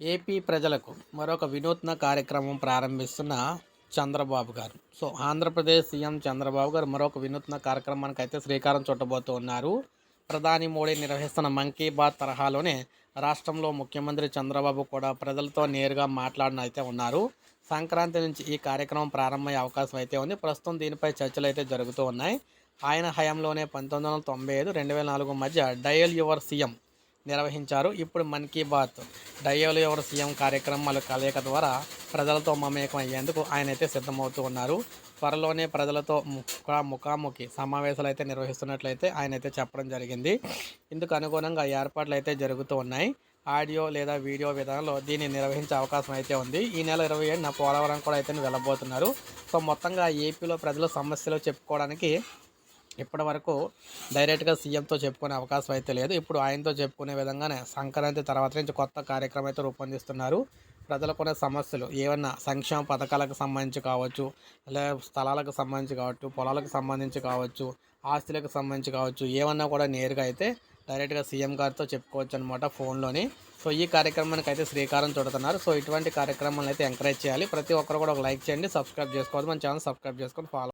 AP ప్రజలకు మరొక వినూత్న కార్యక్రమం ప్రారంభిస్తున్న చంద్రబాబు గారు. సో ఆంధ్రప్రదేశ్ సీఎం చంద్రబాబు గారు మరొక వినూత్న కార్యక్రమానికి అయితే శ్రీకారం చుట్టబోతూ ఉన్నారు. ప్రధాని మోడీ నిర్వహిస్తున్న మన్ కీ బాత్ తరహాలోనే రాష్ట్రంలో ముఖ్యమంత్రి చంద్రబాబు కూడా ప్రజలతో నేరుగా మాట్లాడిన అయితే ఉన్నారు. సంక్రాంతి నుంచి ఈ కార్యక్రమం ప్రారంభమయ్యే అవకాశం అయితే ఉంది. ప్రస్తుతం దీనిపై చర్చలు అయితే జరుగుతూ ఉన్నాయి. ఆయన హయాంలోనే పంతొమ్మిది వందల తొంభై ఐదు రెండు వేల నాలుగు మధ్య డయల్ యువర్ సీఎం నిర్వహించారు. ఇప్పుడు Mann Ki Baat. Dial your CM కార్యక్రమాల కలయిక ద్వారా ప్రజలతో మమేకం అయ్యేందుకు ఆయన అయితే సిద్ధమవుతూ ఉన్నారు. త్వరలోనే ప్రజలతో ముఖ ముఖాముఖి సమావేశాలు అయితే నిర్వహిస్తున్నట్లయితే ఆయన అయితే చెప్పడం జరిగింది. ఇందుకు అనుగుణంగా ఏర్పాట్లు అయితే జరుగుతూ ఉన్నాయి. ఆడియో లేదా వీడియో విధానంలో దీన్ని నిర్వహించే అవకాశం అయితే ఉంది. ఈ నెల ఇరవై ఏడున పోలవరం కూడా అయితే వెళ్ళబోతున్నారు. సో మొత్తంగా ఏపీలో ప్రజలు సమస్యలు చెప్పుకోవడానికి ఇప్పటి వరకు డైరెక్ట్గా సీఎంతో చెప్పుకునే అవకాశం అయితే లేదు. ఇప్పుడు ఆయనతో చెప్పుకునే విధంగానే సంక్రాంతి తర్వాత నుంచి కొత్త కార్యక్రమం అయితే రూపొందిస్తున్నారు. ప్రజలకున్న సమస్యలు ఏమన్నా సంక్షేమ పథకాలకు సంబంధించి కావచ్చు లేదా స్థలాలకు సంబంధించి కావచ్చు పొలాలకు సంబంధించి కావచ్చు ఆస్తులకు సంబంధించి కావచ్చు ఏమన్నా కూడా నేరుగా అయితే డైరెక్ట్గా సీఎం గారితో చెప్పుకోవచ్చు అనమాట ఫోన్లోని. సో ఈ కార్యక్రమానికి అయితే శ్రీకారం చుడుతున్నారు. సో ఇటువంటి కార్యక్రమాలను అయితే ఎంకరేజ్ చేయాలి. ప్రతి ఒక్కరు కూడా ఒక లైక్ చేయండి సబ్స్క్రైబ్ చేసుకోవద్దు. మన ఛానల్ సబ్స్క్రైబ్ చేసుకొని ఫాలో